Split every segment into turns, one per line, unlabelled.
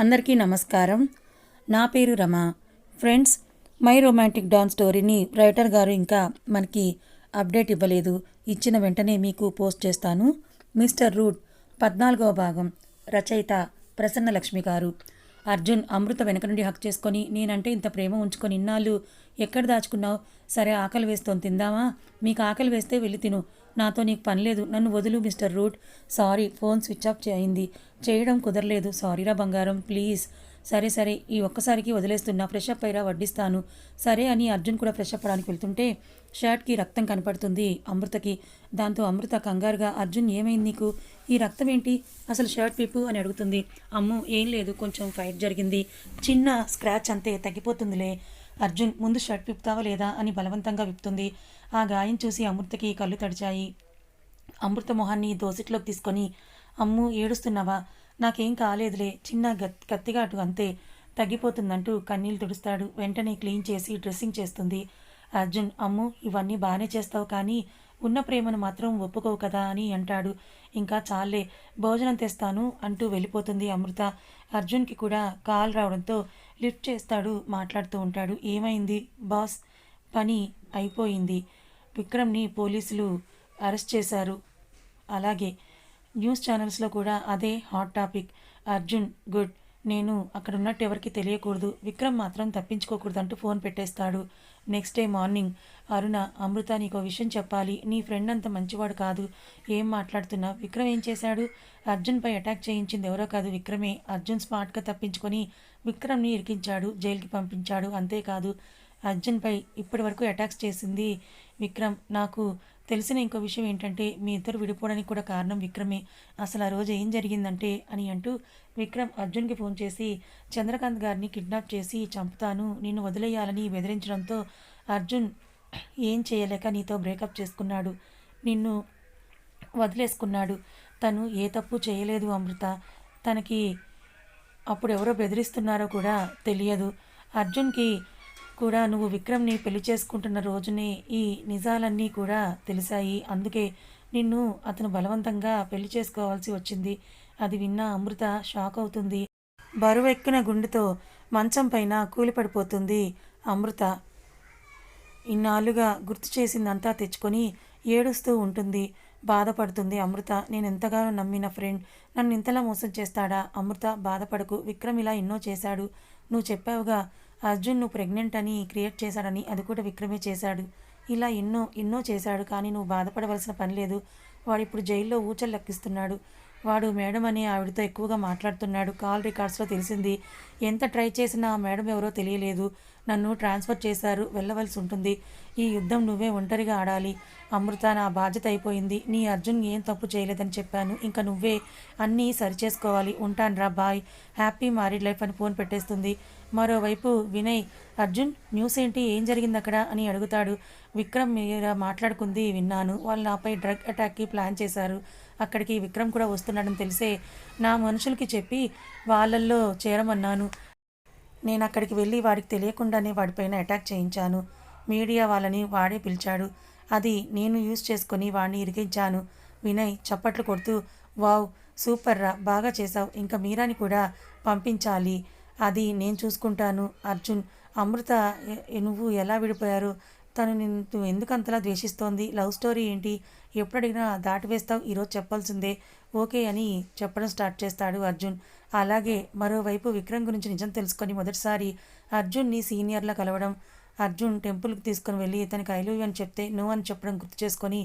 అందరికీ నమస్కారం. నా పేరు Rama. Friends my romantic don స్టోరీని రైటర్ గారు ఇంకా మనకి అప్డేట్ ఇవ్వలేదు. ఇచ్చిన వెంటనే మీకు పోస్ట్ చేస్తాను. మిస్టర్ రూట్ పద్నాలుగవ భాగం రచయిత ప్రసన్న లక్ష్మి గారు. అర్జున్ అమృత వెనక నుండి హక్ చేసుకొని నేనంటే ఇంత ప్రేమ ఉంచుకొని ఇన్నాళ్ళు ఎక్కడ దాచుకున్నావు? సరే ఆకలి వేస్తోంది తిందామా? మీకు ఆకలి వేస్తే వెళ్ళి తిను. నాతో నీకు పని లేదు. నన్ను వదులు mister Root. Sorry phone switch off చేయింది చేయడం కుదరలేదు. సారీరా బంగారం ప్లీజ్. సరే సరే. ఈ ఒక్కసారికి వదిలేస్తున్నా. ఫ్రెష్ అప్ అయ్యరా వడ్డిస్తాను. సరే అని అర్జున్ కూడా ఫ్రెష్ అప్ అవడానికి వెళ్తుంటే షర్ట్కి రక్తం కనపడుతుంది అమృతకి. దాంతో అమృత కంగారుగా అర్జున్ ఏమైంది నీకు? ఈ రక్తం ఏంటి? అసలు షర్ట్ విప్పు అని అడుగుతుంది. అమ్ము ఏం లేదు. కొంచెం ఫైట్ జరిగింది. చిన్న స్క్రాచ్ అంతే తగ్గిపోతుందిలే. అర్జున్ ముందు షర్ట్ విప్తావా లేదా? అని బలవంతంగా విప్తుంది ఆ గాయం చూసి అమృతకి కళ్ళు తడిచాయి. అమృత మొహాన్ని దోసిట్లోకి తీసుకొని అమ్ము ఏడుస్తున్నావా? నాకేం కాలేదులే. చిన్న గత్తిగా కత్తిగాటు అంతే. తగ్గిపోతుందంటూ కన్నీళ్ళు తుడుస్తాడు. వెంటనే క్లీన్ చేసి డ్రెస్సింగ్ చేస్తుంది. అర్జున్ అమ్ము ఇవన్నీ బాగానే చేస్తావు కానీ ఉన్న ప్రేమను మాత్రం ఒప్పుకోవు కదా అని అంటాడు. ఇంకా చాలే భోజనం తెస్తాను అంటూ వెళ్ళిపోతుంది అమృత. అర్జున్కి కూడా కాల్ రావడంతో లిఫ్ట్ చేస్తాడు మాట్లాడుతూ ఉంటాడు. ఏమైంది బాస్? పని అయిపోయింది. విక్రమ్ని పోలీసులు అరెస్ట్ చేశారు. అలాగే న్యూస్ ఛానల్స్లో కూడా అదే హాట్ టాపిక్. అర్జున్ గుడ్. నేను అక్కడ ఉన్నట్టు ఎవరికి తెలియకూడదు. విక్రమ్ మాత్రం తప్పించుకోకూడదు అంటూ ఫోన్ పెట్టేస్తాడు. Next day morning Aruna Amrutha నీకు విషయం చెప్పాలి. నీ ఫ్రెండ్ అంత మంచివాడు కాదు. ఏం మాట్లాడుతున్నా? విక్రమ్ ఏం చేశాడు? అర్జున్పై అటాక్ చేయించింది ఎవరో కాదు విక్రమే. అర్జున్ స్మార్ట్గా తప్పించుకొని విక్రమ్ని ఇరికించాడు. జైలుకి పంపించాడు. అంతేకాదు అర్జున్పై ఇప్పటి వరకు అటాక్స్ చేసింది విక్రమ్. నాకు తెలిసిన ఇంకో విషయం ఏంటంటే మీ ఇద్దరు విడిపోవడానికి కూడా కారణం విక్రమే. అసలు ఆ రోజు ఏం జరిగిందంటే అని అంటూ విక్రమ్ అర్జున్కి ఫోన్ చేసి చంద్రకాంత్ గారిని కిడ్నాప్ చేసి చంపుతాను నిన్ను వదిలేయాలని బెదిరించడంతో అర్జున్ ఏం చేయలేక నీతో బ్రేకప్ చేసుకున్నాడు. నిన్ను వదిలేసుకున్నాడు. తను ఏ తప్పు చేయలేదు అమృత. తనకి అప్పుడు ఎవరో బెదిరిస్తున్నారో కూడా తెలియదు. అర్జున్కి కూడా నువ్వు విక్రమ్ని పెళ్ళి చేసుకుంటున్న రోజునే ఈ నిజాలన్నీ కూడా తెలిసాయి. అందుకే నిన్ను అతను బలవంతంగా పెళ్ళి చేసుకోవాల్సి వచ్చింది. అది విన్న అమృత షాక్ అవుతుంది. బరువెక్కిన గుండెతో మంచం పైన కూలిపడిపోతుంది అమృత. ఇన్నాళ్ళుగా గుర్తు చేసిందంతా తెచ్చుకొని ఏడుస్తూ ఉంటుంది. బాధపడుతుంది అమృత. నేను ఎంతగానో నమ్మిన ఫ్రెండ్. నన్ను ఇంతలా మోసం చేస్తాడా? అమృత బాధపడకు. విక్రమ్ ఇలా ఎన్నో చేశాడు. నువ్వు చెప్పావుగా అర్జున్ నువ్వు ప్రెగ్నెంట్ అని క్రియేట్ చేశాడని అది కూడా విక్రమే చేశాడు. ఇలా ఎన్నో ఎన్నో చేశాడు కానీ నువ్వు బాధపడవలసిన పని లేదు. వాడు ఇప్పుడు జైల్లో ఊచలు లెక్కిస్తున్నాడు. వాడు మేడం అని ఆవిడతో ఎక్కువగా మాట్లాడుతున్నాడు. కాల్ రికార్డ్స్లో తెలిసింది ఎంత ట్రై చేసినా ఆ మేడం ఎవరో తెలియలేదు. నన్ను ట్రాన్స్ఫర్ చేశారు వెళ్ళవలసి ఉంటుంది. ఈ యుద్ధం నువ్వే ఒంటరిగా ఆడాలి. అమృత నా బాధ్యత అయిపోయింది. నీ అర్జున్ ఏం తప్పు చేయలేదని చెప్పాను. ఇంకా నువ్వే అన్నీ సరిచేసుకోవాలి. ఉంటాను రా బాయ్. హ్యాపీ మ్యారీడ్ లైఫ్ అని ఫోన్ పెట్టేస్తుంది. మరోవైపు వినయ్ అర్జున్ న్యూస్ ఏంటి? ఏం జరిగింది అక్కడ అని అడుగుతాడు. విక్రమ్ మీద మాట్లాడుకుంది విన్నాను. వాళ్ళు నాపై డ్రగ్ అటాక్కి ప్లాన్ చేశారు. అక్కడికి విక్రమ్ కూడా వస్తున్నాడని తెలిసే నా మనుషులకి చెప్పి వాళ్ళల్లో చేరమన్నాను. నేను అక్కడికి వెళ్ళి వాడికి తెలియకుండానే వాడిపైన అటాక్ చేయించాను. మీడియా వాళ్ళని వాడే పిలిచాడు. అది నేను యూజ్ చేసుకొని వాడిని ఇరికించాను. వినయ్ చప్పట్లు కొడుతూ వావ్ సూపర్ రా బాగా చేశావు. ఇంకా మీరాని కూడా పంపించాలి. అది నేను చూసుకుంటాను. అర్జున్ అమృత నువ్వు ఎలా విడిపోయారు? తను నిన్ను ఎందుకు అంతలా ద్వేషిస్తోంది? లవ్ స్టోరీ ఏంటి? ఎప్పుడు అడిగినా దాటివేస్తావు ఈరోజు చెప్పాల్సిందే. ఓకే అని చెప్పడం స్టార్ట్ చేస్తాడు అర్జున్. అలాగే మరోవైపు విక్రమ్ గురించి నిజం తెలుసుకొని మొదటిసారి అర్జున్ని సీనియర్లా కలవడం. అర్జున్ టెంపుల్కి తీసుకొని వెళ్ళి తనకి ఐ లవ్ యూ అని చెప్తే నువ్వు అని చెప్పడం గుర్తు చేసుకొని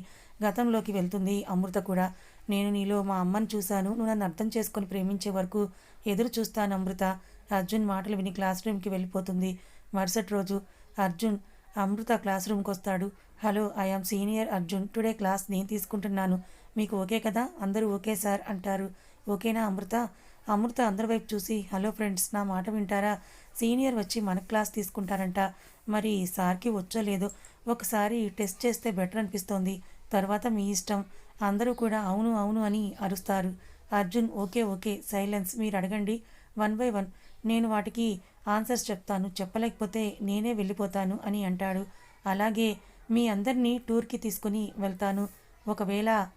గతంలోకి వెళ్తుంది అమృత కూడా. నేను నీలో మా అమ్మని చూశాను. నువ్వు నన్ను అర్థం చేసుకొని ప్రేమించే వరకు ఎదురు చూస్తాను అమృత. అర్జున్ మాటలు విని క్లాస్ రూమ్కి వెళ్ళిపోతుంది. మరుసటి రోజు అర్జున్ అమృత క్లాస్ రూమ్కి వస్తాడు. Hello I am senior Arjun. Today class నేను తీసుకుంటున్నాను. మీకు ఓకే కదా? అందరూ ఓకే సార్ అంటారు. ఓకేనా అమృత. అమృత అందరి వైపు చూసి హలో ఫ్రెండ్స్ నా మాట వింటారా? సీనియర్ వచ్చి మన క్లాస్ తీసుకుంటారంట. మరి సార్కి వచ్చో లేదో ఒకసారి టెస్ట్ చేస్తే బెటర్ అనిపిస్తోంది. తర్వాత మీ ఇష్టం. అందరూ కూడా అవును అవును అని అరుస్తారు. అర్జున్ ఓకే ఓకే సైలెన్స్ మీరు అడగండి. వన్ బై వన్ నేను వాటికి ఆన్సర్స్ చెప్తాను. చెప్పలేకపోతే నేనే వెళ్ళిపోతాను అని అంటాడు. అలాగే మీ అందరినీ టూర్కి తీసుకుని వెళ్తాను. ఒకవేళ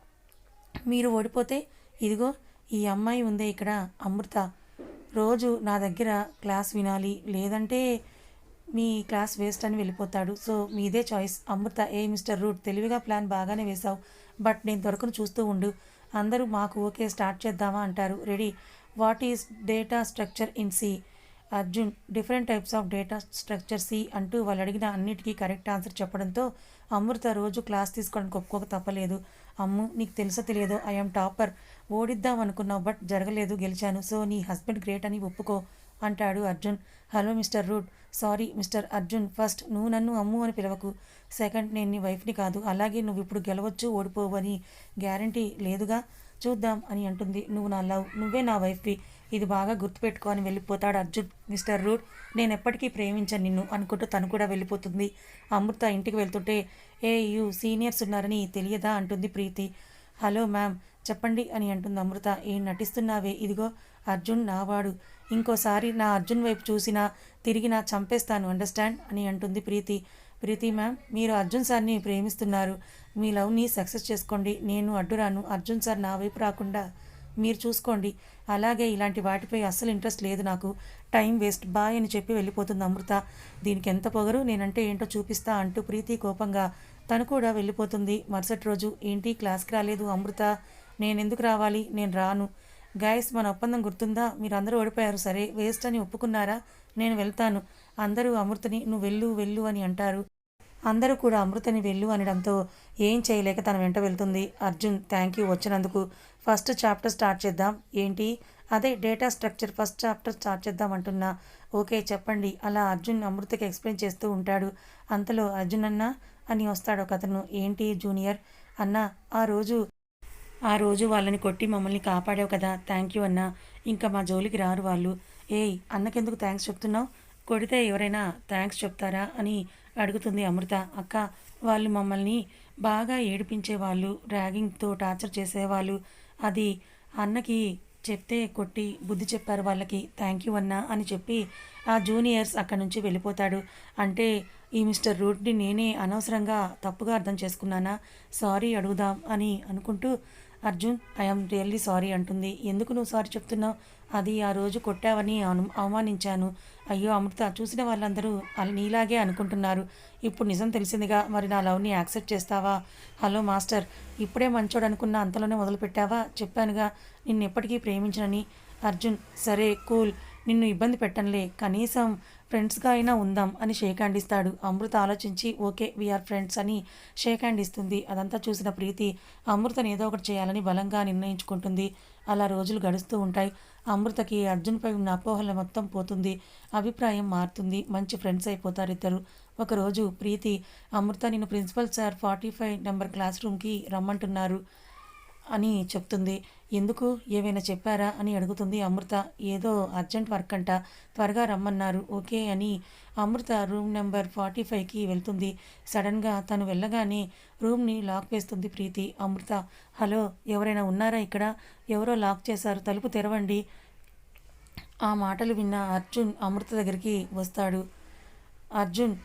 మీరు ఓడిపోతే ఇదిగో ఈ అమ్మాయి ఉందే ఇక్కడ అమృత. రోజు నా దగ్గర క్లాస్ వినాలి. లేదంటే మీ క్లాస్ వేస్ట్ అని వెళ్ళిపోతాడు. సో మీదే చాయిస్. అమృత ఏ మిస్టర్ రూట్ తెలివిగా ప్లాన్ బాగానే వేశావు. బట్ నేను దొరకను చూస్తూ ఉండు. అందరూ మాకు ఓకే స్టార్ట్ చేద్దామా అంటారు. Ready. What is data structure in C? Arjun different types of data structure C అంటూ వాళ్ళు అడిగిన అన్నిటికీ కరెక్ట్ ఆన్సర్ చెప్పడంతో అమృత రోజు క్లాస్ తీసుకోవడానికి ఒప్పుకోక తప్పలేదు. అమ్ము నీకు తెలుసో తెలియదో ఐఎమ్ టాపర్ ఓడిద్దాం అనుకున్నావు బట్ జరగలేదు గెలిచాను. సో నీ హస్బెండ్ గ్రేట్ అని ఒప్పుకో అంటాడు Arjun. Hello mister Root. Sorry mister Arjun. First నువ్వు నన్ను అమ్ము అని పిలవకు. సెకండ్ నేను నీ వైఫ్ని కాదు. అలాగే నువ్వు ఇప్పుడు గెలవచ్చు ఓడిపోవు అని గ్యారంటీ లేదుగా? చూద్దాం అని అంటుంది. నువ్వు నా లవ్ నువ్వే నా వైఫ్వి. ఇది బాగా గుర్తుపెట్టుకొని వెళ్ళిపోతాడు అర్జున్. మిస్టర్ రూట్ నేను ఎప్పటికీ ప్రేమించను నిన్ను అనుకుంటూ తను కూడా వెళ్ళిపోతుంది. అమృత ఇంటికి వెళ్తుంటే ఏ యూ సీనియర్స్ ఉన్నారని తెలియదా అంటుంది ప్రీతి. హలో మ్యామ్ చెప్పండి అని అంటుంది అమృత. ఏం నటిస్తున్నావే? ఇదిగో అర్జున్ నావాడు. ఇంకోసారి నా అర్జున్ వైపు చూసినా తిరిగినా చంపేస్తాను అండర్స్టాండ్? అని అంటుంది ప్రీతి. ప్రీతి మ్యామ్ మీరు అర్జున్ సార్ని ప్రేమిస్తున్నారు. మీ లవ్ని సక్సెస్ చేసుకోండి. నేను అడ్డురాను. అర్జున్ సార్ నా వైపు రాకుండా మీరు చూసుకోండి. అలాగే ఇలాంటి వాటిపై అస్సలు ఇంట్రెస్ట్ లేదు నాకు. Time waste. బాయ్ అని చెప్పి వెళ్ళిపోతుంది అమృత. దీనికి ఎంత పొగరు? నేనంటే ఏంటో చూపిస్తా అంటూ ప్రీతి కోపంగా తను కూడా వెళ్ళిపోతుంది. మరుసటి రోజు ఏంటి? క్లాస్కి రాలేదు అమృత. నేను ఎందుకు రావాలి? నేను రాను. గాయస్ మన ఒప్పందం గుర్తుందా? మీరు అందరూ ఓడిపోయారు. సరే వేస్ట్ అని ఒప్పుకున్నారా? నేను వెళ్తాను. అందరూ అమృతని నువ్వు వెళ్ళు వెళ్ళు అని అంటారు. అందరూ కూడా అమృతని వెళ్ళు అనడంతో ఏం చేయలేక తన వెంట వెళ్తుంది. అర్జున్ థ్యాంక్ యూ వచ్చినందుకు ఫస్ట్ చాప్టర్ స్టార్ట్ చేద్దాం. ఏంటి? అదే data structure first chapter start చేద్దాం అంటున్నా. ఓకే చెప్పండి. అలా అర్జున్ అమృతకి ఎక్స్ప్లెయిన్ చేస్తూ ఉంటాడు. అంతలో అర్జున్ అన్న అని వస్తాడు ఒక అతను. ఏంటి జూనియర్? అన్న ఆ రోజు ఆ రోజు వాళ్ళని కొట్టి మమ్మల్ని కాపాడావు కదా. థ్యాంక్ యూ అన్న. ఇంకా మా జోలికి రారు వాళ్ళు. ఏయ్ అన్నకెందుకు థ్యాంక్స్ చెప్తున్నావు? కొడితే ఎవరైనా థ్యాంక్స్ చెప్తారా అని అడుగుతుంది అమృత. అక్క వాళ్ళు మమ్మల్ని బాగా ఏడిపించే వాళ్ళు ర్యాగింగ్తో టార్చర్ చేసేవాళ్ళు. అది అన్నకి చెప్తే కొట్టి బుద్ధి చెప్పారు వాళ్ళకి థ్యాంక్ యూ అన్న అని చెప్పి ఆ జూనియర్స్ అక్కడి నుంచి వెళ్ళిపోతాడు. అంటే ఈ మిస్టర్ రూట్ని నేనే అనవసరంగా తప్పుగా అర్థం చేసుకున్నానా? సారీ అడుగుదాం అని అనుకుంటూ అర్జున్ ఐఎమ్ రియల్లీ సారీ అంటుంది. ఎందుకు నువ్వు సారీ చెప్తున్నావు? అది ఆ రోజు కొట్టావని అను అవమానించాను. అయ్యో అమృత చూసిన వాళ్ళందరూ నీలాగే అనుకుంటున్నారు. ఇప్పుడు నిజం తెలిసిందిగా. మరి నా లవ్ని యాక్సెప్ట్ చేస్తావా? Hello master. ఇప్పుడే మంచోడు అనుకున్న అంతలోనే మొదలుపెట్టావా? చెప్పానుగా. నిన్ను ఎప్పటికీ ప్రేమించనని. అర్జున్ సరే కూల్. నిన్ను ఇబ్బంది పెట్టనులే. కనీసం ఫ్రెండ్స్గా అయినా ఉందాం అని షేక్ హ్యాండ్ ఇస్తాడు అమృత ఆలోచించి ఓకే వీఆర్ ఫ్రెండ్స్ అని షేక్ హ్యాండ్ ఇస్తుంది అదంతా చూసిన ప్రీతి అమృతని ఏదో ఒకటి చేయాలని బలంగా నిర్ణయించుకుంటుంది. అలా రోజులు గడుస్తూ ఉంటాయి. అమృతకి అర్జున్పై ఉన్న అపోహల మొత్తం పోతుంది. అభిప్రాయం మారుతుంది. మంచి ఫ్రెండ్స్ అయిపోతారు ఇద్దరు. ఒకరోజు ప్రీతి అమృత నిన్ను principal sir forty five number class రూమ్కి రమ్మంటున్నారు. అని చెప్తుంది. ఎందుకు? ఏవైనా చెప్పారా? అని అడుగుతుంది అమృత. ఏదో అర్జెంట్ వర్క్ అంట. త్వరగా రమ్మన్నారు. ఓకే అని అమృత రూమ్ నెంబర్ ఫార్టీ ఫైవ్కి వెళ్తుంది. సడన్గా తను వెళ్ళగానే రూమ్ని లాక్ వేస్తుంది ప్రీతి. అమృత హలో ఎవరైనా ఉన్నారా ఇక్కడ? ఎవరో లాక్ చేశారు. తలుపు తెరవండి. ఆ మాటలు విన్న అర్జున్ అమృత దగ్గరికి వస్తాడు. అర్జున్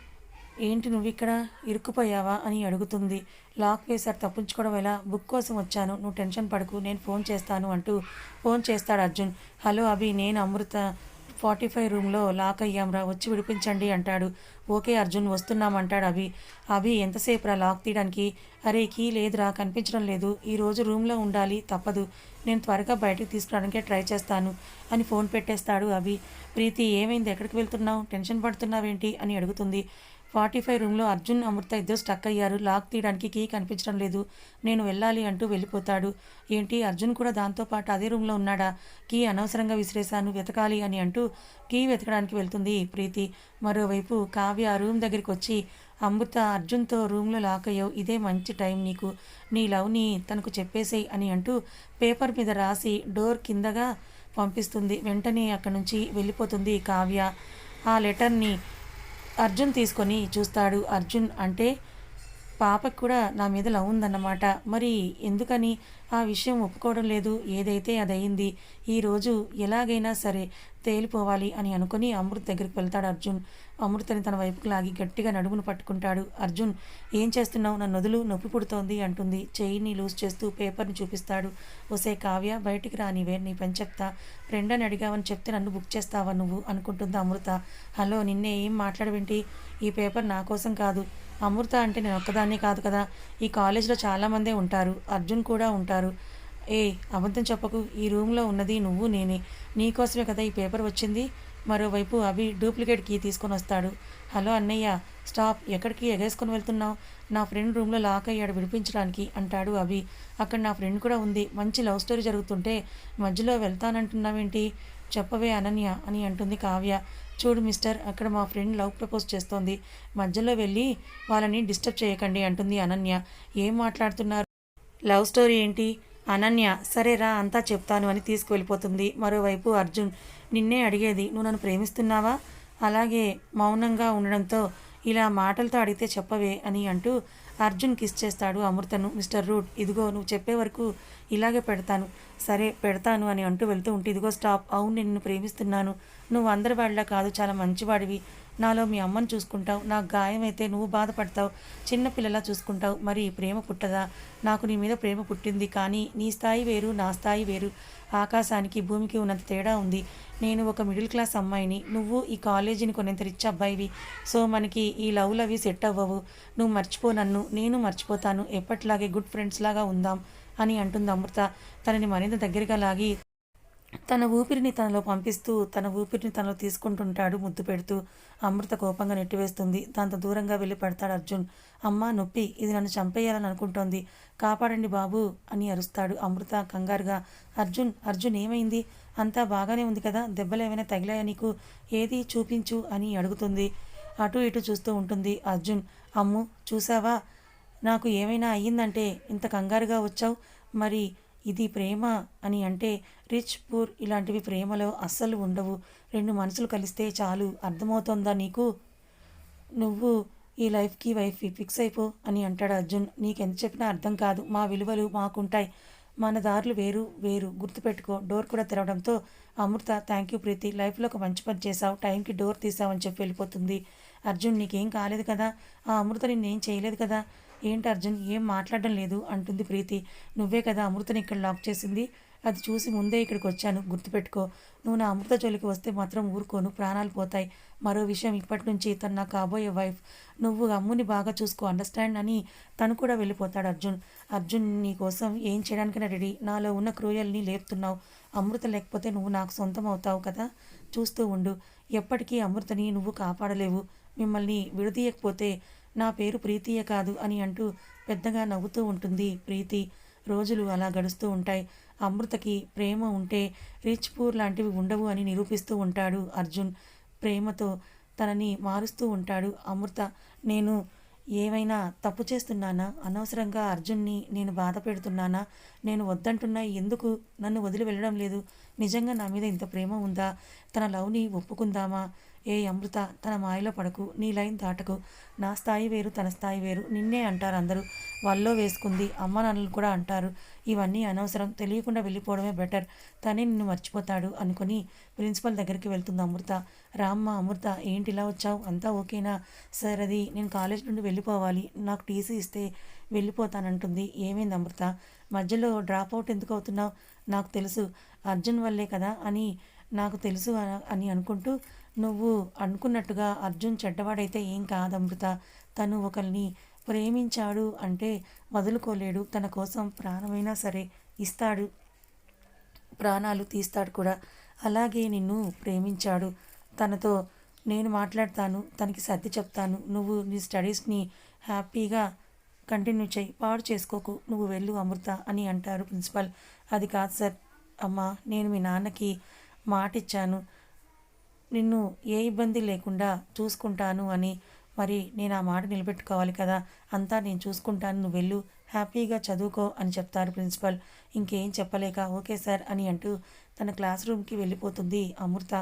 ఏంటి నువ్వు ఇక్కడ ఇరుక్కుపోయావా అని అడుగుతుంది. లాక్ వేశారు తప్పించుకోవడం ఎలా? బుక్ కోసం వచ్చాను. నువ్వు టెన్షన్ పడకు. నేను ఫోన్ చేస్తాను అంటూ ఫోన్ చేస్తాడు అర్జున్. హలో అభి నేను అమృత ఫార్టీ ఫైవ్ రూమ్లో లాక్ అయ్యాంరా వచ్చి విడిపించండి అంటాడు. ఓకే అర్జున్ వస్తున్నామంటాడు అభి. అభి ఎంతసేపు రా లాక్ తీయడానికి? అరే కీ లేదురా కనిపించడం లేదు. ఈరోజు రూమ్లో ఉండాలి. తప్పదు. నేను త్వరగా బయటకు తీసుకురావడానికే ట్రై చేస్తాను అని ఫోన్ పెట్టేస్తాడు అభి. ప్రీతి ఏమైంది? ఎక్కడికి వెళ్తున్నావు? టెన్షన్ పడుతున్నావేంటి? అని అడుగుతుంది. ఫార్టీ ఫైవ్ రూమ్లో అర్జున్ అమృత ఇద్దరు స్టక్ అయ్యారు. లాక్ తీయడానికి కీ కనిపించడం లేదు. నేను వెళ్ళాలి అంటూ వెళ్ళిపోతాడు. ఏంటి? అర్జున్ కూడా దాంతోపాటు అదే రూమ్లో ఉన్నాడా? కీ అనవసరంగా విసిరేశాను. వెతకాలి అని అంటూ కీ వెతకడానికి వెళ్తుంది ప్రీతి. మరోవైపు కావ్య ఆ రూమ్ దగ్గరికి వచ్చి అమృత అర్జున్తో రూమ్లో లాక్ అయ్యావు. ఇదే మంచి టైం నీకు. నీ లవ్ని తనకు చెప్పేసేయ్ అని అంటూ పేపర్ మీద రాసి డోర్ కిందగా పంపిస్తుంది. వెంటనే అక్కడి నుంచి వెళ్ళిపోతుంది కావ్య. ఆ లెటర్ని అర్జున్ తీసుకొని చూస్తాడు. అర్జున్ అంటే పాపకు కూడా నా మీద లవ్ ఉందన్నమాట. మరి ఎందుకని? ఆ విషయం ఒప్పుకోవడం లేదు. ఏదైతే అది అయింది ఈరోజు ఎలాగైనా సరే తేలిపోవాలి అని అనుకుని అమృత్ దగ్గరికి వెళ్తాడు అర్జున్. అమృతని తన వైపుకు లాగి గట్టిగా నడుమును పట్టుకుంటాడు. అర్జున్ ఏం చేస్తున్నావు? నన్ను వదులు. నొప్పి పుడుతోంది అంటుంది. చెయ్యిని లూజ్ చేస్తూ పేపర్ని చూపిస్తాడు. ఒసే కావ్య బయటికి రానివే నీ పని చెప్తా. ఫ్రెండ్ అని అడిగావని చెప్తే నన్ను బుక్ చేస్తావా నువ్వు? అనుకుంటుంది అమృత. హలో నిన్నే ఏం మాట్లాడవేంటి? ఈ పేపర్ నా కోసం కాదు. అమృత అంటే నేను ఒక్కదాన్నే కాదు కదా. ఈ కాలేజ్లో చాలామందే ఉంటారు. అర్జున్ కూడా ఉంటారు. ఏ అబద్ధం చెప్పకు. ఈ రూమ్లో ఉన్నది నువ్వు నేనే. నీకోసమే కదా ఈ పేపర్ వచ్చింది. మరోవైపు అభి డూప్లికేట్ కీ తీసుకొని వస్తాడు. హలో అన్నయ్య స్టాప్. ఎక్కడికి ఎగేసుకొని వెళ్తున్నావు? నా ఫ్రెండ్ రూమ్లో లాక్ అయ్యాడు విడిపించడానికి అంటాడు అభి. అక్కడ నా ఫ్రెండ్ కూడా ఉంది. మంచి లవ్ స్టోరీ జరుగుతుంటే మధ్యలో వెళ్తానంటున్నావేంటి? చెప్పవే అనన్య అని అంటుంది కావ్య. చూడు మిస్టర్ అక్కడ మా ఫ్రెండ్ లవ్ ప్రపోజ్ చేస్తోంది. మధ్యలో వెళ్ళి వాళ్ళని డిస్టర్బ్ చేయకండి అంటుంది అనన్య. ఏం మాట్లాడుతున్నారు? లవ్ స్టోరీ ఏంటి? అనన్య సరేరా అంతా చెప్తాను అని తీసుకువెళ్ళిపోతుంది. మరోవైపు అర్జున్ నిన్నే అడిగేది నువ్వు నన్ను ప్రేమిస్తున్నావా? అలాగే మౌనంగా ఉండడంతో ఇలా మాటలతో అడిగితే చెప్పవే అని అంటూ అర్జున్ కిస్ చేస్తాడు అమృతను. మిస్టర్ రూట్ ఇదిగో నువ్వు చెప్పే వరకు ఇలాగే పెడతాను. సరే పెడతాను అని అంటూ వెళ్తూ ఉంటే ఇదిగో స్టాప్ అవును నేను నిన్ను ప్రేమిస్తున్నాను. నువ్వు అందరి వాళ్ళ కాదు చాలా మంచివాడివి. నాలో మీ అమ్మని చూసుకుంటావు. నాకు గాయమైతే నువ్వు బాధపడతావు. చిన్నపిల్లలా చూసుకుంటావు. మరి ప్రేమ పుట్టదా? నాకు నీ మీద ప్రేమ పుట్టింది కానీ నీ స్థాయి వేరు నా స్థాయి వేరు. ఆకాశానికి భూమికి ఉన్నంత తేడా ఉంది. నేను ఒక మిడిల్ క్లాస్ అమ్మాయిని. నువ్వు ఈ కాలేజీని కొనేంత రిచ్ అబ్బాయివి. సో మనకి ఈ లవ్లు అవి సెట్ అవ్వవు. నువ్వు మర్చిపో నన్ను. నేను మర్చిపోతాను. ఎప్పటిలాగే గుడ్ ఫ్రెండ్స్ లాగా ఉందాం. అని అంటుంది అమృత. తనని మరింత దగ్గరగా లాగి తన ఊపిరిని తనలో పంపిస్తూ తన ఊపిరిని తనలో తీసుకుంటుంటాడు ముద్దు పెడుతూ. అమృత కోపంగా నెట్టివేస్తుంది దాంతో దూరంగా వెళ్ళి పడతాడు అర్జున్. అమ్మ నొప్పి. ఇది నన్ను చంపేయాలని అనుకుంటోంది. కాపాడండి బాబు అని అరుస్తాడు అమృత కంగారుగా. అర్జున్ అర్జున్ ఏమైంది? అంతా బాగానే ఉంది కదా? దెబ్బలు ఏమైనా తగిలాయా నీకు? ఏది చూపించు అని అడుగుతుంది. అటు ఇటు చూస్తూ ఉంటుంది అర్జున్. అమ్ము చూసావా? నాకు ఏమైనా అయ్యిందంటే ఇంత కంగారుగా వచ్చావు? మరి ఇది ప్రేమ అని అంటే రిచ్ పూర్ ఇలాంటివి ప్రేమలో అస్సలు ఉండవు. రెండు మనసులు కలిస్తే చాలు. అర్థమవుతోందా నీకు? నువ్వు ఈ లైఫ్కి వైఫ్ ఫిక్స్ అయిపో అని అంటాడు అర్జున్. నీకెంత చెప్పినా అర్థం కాదు. మా విలువలు మాకుంటాయి. మన దారులు వేరు వేరు. గుర్తుపెట్టుకో. డోర్ కూడా తెరవడంతో అమృత థ్యాంక్ యూ ప్రీతి లైఫ్లో ఒక మంచి పని చేసావు టైంకి డోర్ తీసావని చెప్పి వెళ్ళిపోతుంది. అర్జున్ నీకేం కాలేదు కదా? ఆ అమృత నిన్నేం చేయలేదు కదా? ఏంటి అర్జున్ ఏం మాట్లాడడం లేదు? అంటుంది ప్రీతి. నువ్వే కదా అమృతని ఇక్కడ లాక్ చేసింది. అది చూసి ముందే ఇక్కడికి వచ్చాను. గుర్తుపెట్టుకో. నువ్వు నా అమృత జోలికి వస్తే మాత్రం ఊరుకోను. ప్రాణాలు పోతాయి. మరో విషయం ఇప్పటి నుంచి తను నా కాబోయే వైఫ్. నువ్వు అమ్ముని బాగా చూసుకో. అండర్స్టాండ్ అని తను కూడా వెళ్ళిపోతాడు అర్జున్. అర్జున్ నీ కోసం ఏం చేయడానికైనా రెడీ. నాలో ఉన్న క్రూయల్ని లేపుతున్నావు. అమృత లేకపోతే నువ్వు నాకు సొంతం అవుతావు కదా? చూస్తూ ఉండు. ఎప్పటికీ అమృతని నువ్వు కాపాడలేవు. మిమ్మల్ని విడదీయకపోతే నా పేరు ప్రీతియ కాదు అని అంటూ పెద్దగా నవ్వుతూ ఉంటుంది ప్రీతి. రోజులు అలా గడుస్తూ ఉంటాయి. అమృతకి ప్రేమ ఉంటే రిచ్ పూర్ లాంటివి ఉండవు అని నిరూపిస్తూ ఉంటాడు అర్జున్. ప్రేమతో తనని మారుస్తూ ఉంటాడు. అమృత నేను ఏమైనా తప్పు చేస్తున్నానా? అనవసరంగా అర్జున్ని నేను బాధ పెడుతున్నానా? నేను వద్దంటున్నా ఎందుకు? నన్ను వదిలి వెళ్ళడం లేదు. నిజంగా నా మీద ఇంత ప్రేమ ఉందా? తన లవ్ని ఒప్పుకుందామా? ఏ అమృత తన మాయలో పడకు నీ లైన్ దాటకు. నా స్థాయి వేరు తన స్థాయి వేరు నిన్నే అంటారు అందరూ. వాళ్ళలో వేసుకుంది అమ్మ నాన్నలు కూడా అంటారు. ఇవన్నీ అనవసరం తెలియకుండా వెళ్ళిపోవడమే బెటర్. తనే నిన్ను మర్చిపోతాడు అనుకుని ప్రిన్సిపల్ దగ్గరికి వెళ్తుంది అమృత. రామ్మ అమృత ఏంటి ఇలా వచ్చావు? అంతా ఓకేనా? సార్ అది నేను కాలేజ్ నుండి వెళ్ళిపోవాలి. నాకు టీసీ ఇస్తే వెళ్ళిపోతానంటుంది. ఏమైంది అమృత? మధ్యలో డ్రాప్ అవుట్ ఎందుకు అవుతున్నావు? నాకు తెలుసు. అర్జున్ వల్లే కదా అని నాకు తెలుసు అని అనుకుంటూ నువ్వు అనుకున్నట్టుగా అర్జున్ చెడ్డవాడైతే ఏం కాదు అమృత. తను ఒకరిని ప్రేమించాడు అంటే వదులుకోలేడు. తన కోసం ప్రాణమైనా సరే ఇస్తాడు. ప్రాణాలు తీస్తాడు కూడా. అలాగే నిన్ను ప్రేమించాడు. తనతో నేను మాట్లాడతాను తనకి సర్ది చెప్తాను. నువ్వు నీ స్టడీస్ని హ్యాపీగా కంటిన్యూ చేయి. పాడు చేసుకోకు. నువ్వు వెళ్ళు అమృత అని అంటారు ప్రిన్సిపల్. అది కాదు సార్ అమ్మా నేను మీ నాన్నకి మాట ఇచ్చాను నిన్ను ఏ ఇబ్బంది లేకుండా చూసుకుంటాను అని. మరి నేను ఆ మాట నిలబెట్టుకోవాలి కదా. అంతా నేను చూసుకుంటాను. నువ్వు వెళ్ళు. హ్యాపీగా చదువుకో అని చెప్తారు ప్రిన్సిపల్. ఇంకేం చెప్పలేక ఓకే సార్ అని అంటూ తన క్లాస్ రూమ్కి వెళ్ళిపోతుంది అమృత.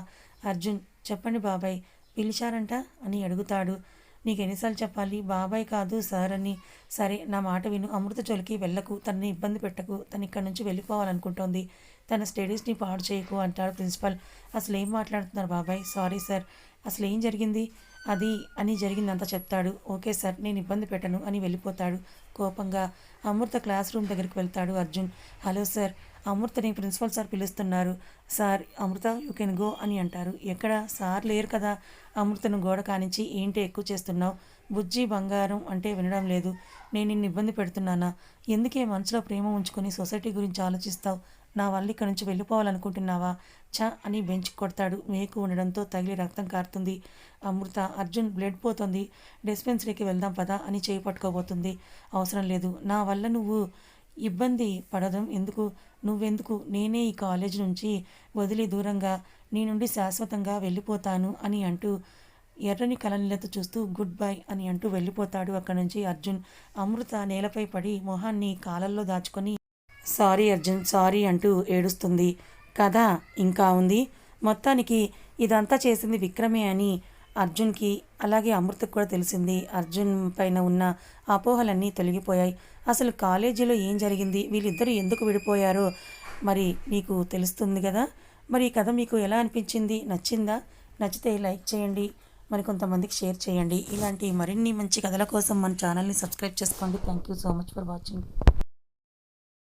అర్జున్ చెప్పండి బాబాయ్ పిలిచారంట అని అడుగుతాడు. నీకు ఎన్నిసార్లు చెప్పాలి? బాబాయ్ కాదు సార్ అని. సరే నా మాట విను. అమృత చోలికి వెళ్ళకు. తనని ఇబ్బంది పెట్టకు. తను ఇక్కడ నుంచి వెళ్ళిపోవాలనుకుంటోంది. తన స్టడీస్ని పాడు చేయకు అంటాడు ప్రిన్సిపల్. అసలు ఏం మాట్లాడుతున్నారు బాబాయ్? Sorry sir. అసలు ఏం జరిగింది? అది అని జరిగిందంతా చెప్తాడు. ఓకే సార్ నేను ఇబ్బంది పెట్టను అని వెళ్ళిపోతాడు కోపంగా. అమృత క్లాస్ రూమ్ దగ్గరికి వెళ్తాడు అర్జున్. హలో సార్ అమృతని ప్రిన్సిపల్ సార్ పిలుస్తున్నారు. Sir Amrutha you can go అని అంటారు. ఎక్కడ? సార్ లేరు కదా. అమృతను గోడ కానించి ఏంటి ఎక్కువ చేస్తున్నావు? బుజ్జి బంగారం అంటే వినడం లేదు. నేను నిన్ను ఇబ్బంది పెడుతున్నానా? ఎందుకే మనసులో ప్రేమ ఉంచుకొని సొసైటీ గురించి ఆలోచిస్తావు? నా వల్ల ఇక్కడి నుంచి వెళ్ళిపోవాలనుకుంటున్నావా? ఛ అని బెంచ్ కొడతాడు. మేకు ఉండడంతో తగిలి రక్తం కారుతుంది. అమృత అర్జున్ బ్లడ్ పోతుంది. డిస్పెన్సరీకి వెళ్దాం పదా అని చేయి పట్టుకోబోతుంది. అవసరం లేదు. నా వల్ల నువ్వు ఇబ్బంది పడడం ఎందుకు? నువ్వెందుకు? నేనే ఈ కాలేజ్ నుంచి వదిలి దూరంగా నీ నుండి శాశ్వతంగా వెళ్ళిపోతాను అని అంటూ ఎర్రని కలనీలతో చూస్తూ గుడ్ బై అని అంటూ వెళ్ళిపోతాడు అక్కడి నుంచి అర్జున్. అమృత నేలపై పడి మొహాన్ని కాలల్లో దాచుకొని సారీ అర్జున్ సారీ అంటూ ఏడుస్తుంది. కథ ఇంకా ఉంది? మొత్తానికి ఇదంతా చేసింది విక్రమే అని అర్జున్కి అలాగే అమృతకు కూడా తెలిసింది. అర్జున్ పైన ఉన్న అపోహలన్నీ తొలగిపోయాయి. అసలు కాలేజీలో ఏం జరిగింది? వీళ్ళిద్దరూ ఎందుకు విడిపోయారో? మరి మీకు తెలుస్తుంది కదా? మరి ఈ కథ మీకు ఎలా అనిపించింది? నచ్చిందా? నచ్చితే లైక్ చేయండి. మరి కొంతమందికి షేర్ చేయండి. ఇలాంటి మరిన్ని మంచి కథల కోసం మన ఛానల్ని సబ్స్క్రైబ్ చేసుకోండి. Thank you so much for watching